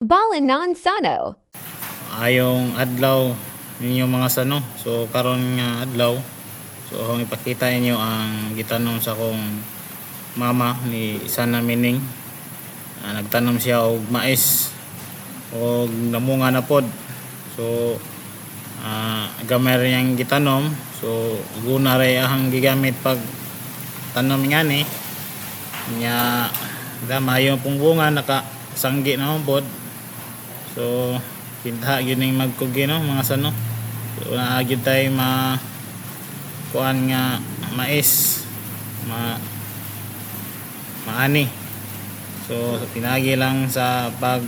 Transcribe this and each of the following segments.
Balanan Sano. ayong adlaw ninyo mga sano. So karon nga adlaw. So akong ipakita inyo ang gitanong sa akong mama ni Sana Mining. Ah, nagtanom siya og mais og namunga na pod. So ah gamay rin ang gitanom so guna rin ang gigamit pag tanom nga ni. Nya dama yung pong bunga naka sanggi na pod so kinta yun yung magkugi no mga sano. So naagid tayo ma kuan nga mais ma maani. So pinagi lang sa pag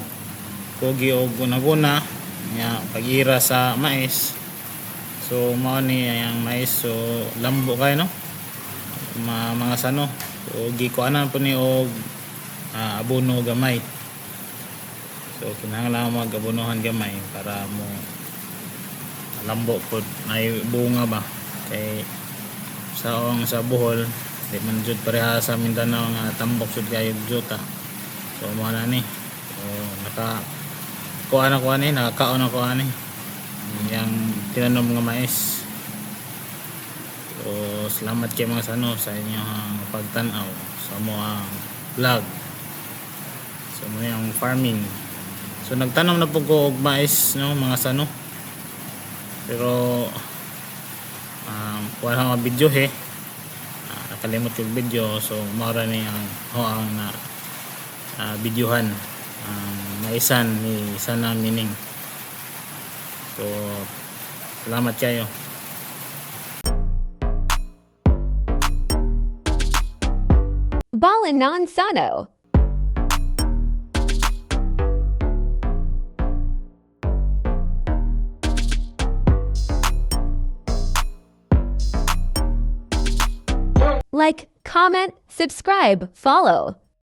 kugi o guna-guna nya pag-ira sa mais. So mao ni ang mais so lambo kayo no? Ma, mga sano. So gikuanan po ni og ah, abono gamay So kinahanglan mag-abunuhan gamay para mo lambo po. Na bunga ba? Kay sa ang sa Bohol di man jud pareha sa Mindanao nga tambok jud kayo juta so mo na ni. So naka kuha na kuha ni nakakaon na kuha ni. Yang tinanom nga mais. So salamat kay mga sano sa inyong pagtanaw sa mo ang vlog. Sa mo yung farming So nagtanom na po ko og mais no mga sano. Pero um wala nga video he. Ah, nakalimot yung video so mara ni ang ho ang na ah, videohan ang maisan ni Sana Mining. So salamat kayo. Balanan Sano. Like, comment, subscribe, follow.